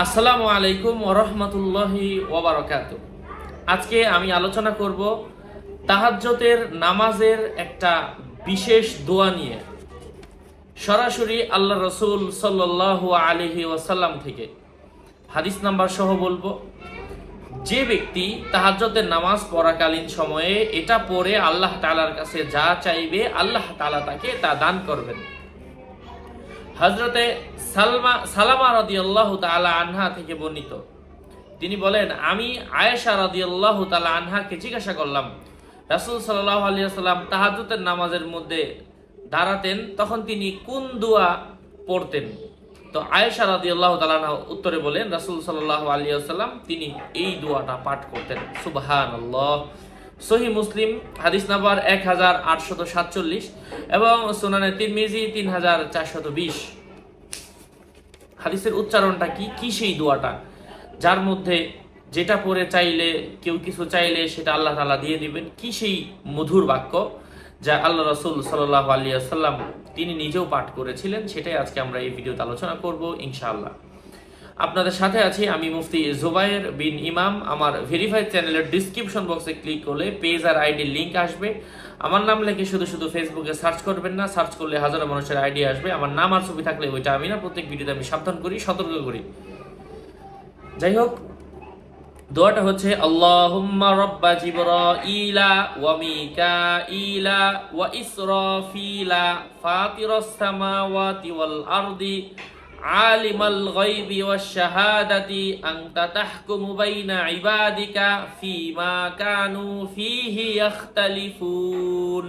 আসসালামু আলাইকুম ওরহমতুল্লাহি ওবরাকাত আজকে আমি আলোচনা করব তাহাজ্জতের নামাজের একটা বিশেষ দোয়া নিয়ে। সরাসরি আল্লাহ রসুল সাল্লাহ আলহি ওয়াসাল্লাম থেকে। হাদিস নাম্বার সহ বলব, যে ব্যক্তি তাহাজ্জতের নামাজ পড়াকালীন সময়ে এটা পড়ে আল্লাহ তালার কাছে যা চাইবে আল্লাহ তালা তাকে তা দান করবেন। হজরতে সালমা, সালামা তালা আনহা থেকে বর্ণিত। তিনি বলেন, আমি আয়েশা আল্লাহ তালা আনহাকে জিজ্ঞাসা করলাম, রাসুল সাল্লাহ আলিয়া সাল্লাম তাহাজুতের নামাজের মধ্যে দাঁড়াতেন, তখন তিনি কোন দোয়া পড়তেন? তো আয়েশা রাদি আল্লাহ তালা উত্তরে বলেন, রাসুল সাল্লাহ আলিয়া সাল্লাম তিনি এই দোয়াটা পাঠ করতেন। সুবাহান আল্লাহ সহি মুসলিম, হাদিস নাম্বার এক হাজার আটশত সাতচল্লিশ এবং সোনানে তিরমিজি তিন হাজার চারশত বিশ। হাদিসের উচ্চারণটা কি? কি সেই দোয়াটা? যার মধ্যে যেটা পরে চাইলে, কেউ কিছু চাইলে সেটা আল্লাহ তালা দিয়ে দিবেন। কি সেই মধুর বাক্য যা আল্লাহ রসুল সাল্লাহ আলিয়া সাল্লাম তিনি নিজেও পাঠ করেছিলেন? সেটাই আজকে আমরা এই ভিডিওতে আলোচনা করব ইনশাআল্লাহ। আপনাদের সাথে আছি আমি মুফতি জুবাইর বিন ইমাম। আমার ভেরিফাইড চ্যানেলের ডিসক্রিপশন বক্সে ক্লিক করলে পেজ আর আইডির লিঙ্ক আসবে। আমার নাম লিখে শুধু শুধু ফেসবুকে সার্চ করবেন না সার্চ করলে হাজারো মানুষের আইডি আসবে। আমার নাম আর ছবি থাকলে ওইটা আমি না, প্রত্যেক ভিডিওতে আমি সাবধান করি, সতর্ক করি। যাই হোক, দোয়াটা হচ্ছে, আল্লাহুম্মা রব্বা জিবরাইলা ওয়া মিকাইলা ওয়া ইসরাফিলা ফাতিরাস সামাওয়াতি ওয়াল আরদি আলিমাল গায়বি ওয়াশ শাহাদাতি আনতা তাহকুমু বাইনা ইবাদিকা ফিমা কানু ফিহি ইখতালিফুন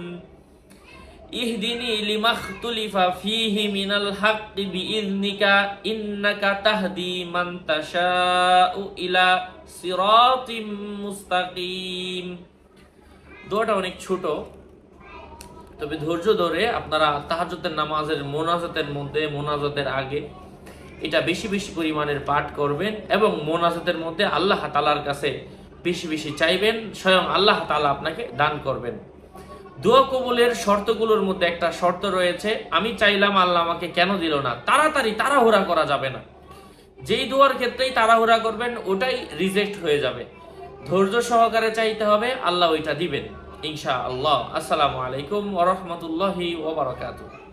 ইহদিনি লিমাখতুলিফা ফিহি মিনাল হাক্কি বিইযনিকা ইন্নাকা তাহদি মান তাশাউ ইলা সিরাতিম মুস্তাকিম। দোয়াটা অনেক ছোট, তবে ধৈর্য ধরে আপনারা তাহাজতের নামাজের মোনাজাতের মধ্যে, মোনাজাতের আগে এটা বেশি বেশি পরিমাণের পাঠ করবেন এবং মোনাজাতের মধ্যে আল্লাহ তালার কাছে বেশি বেশি চাইবেন, স্বয়ং আল্লাহ তালা আপনাকে দান করবেন। দোয়া কবুলের শর্তগুলোর মধ্যে একটা শর্ত রয়েছে, আমি চাইলাম আল্লাহ আমাকে কেন দিল না? তাড়াতাড়ি তাড়াহুড়া করা যাবে না। যেই দোয়ার ক্ষেত্রেই তাড়াহুড়া করবেন, ওটাই রিজেক্ট হয়ে যাবে। ধৈর্য সহকারে চাইতে হবে, আল্লাহ ওইটা দিবেন। ইনশা আল্লাহ আসসালামু আলাইকুম ওরহমতুল্লাহি ওবরাকাতুহ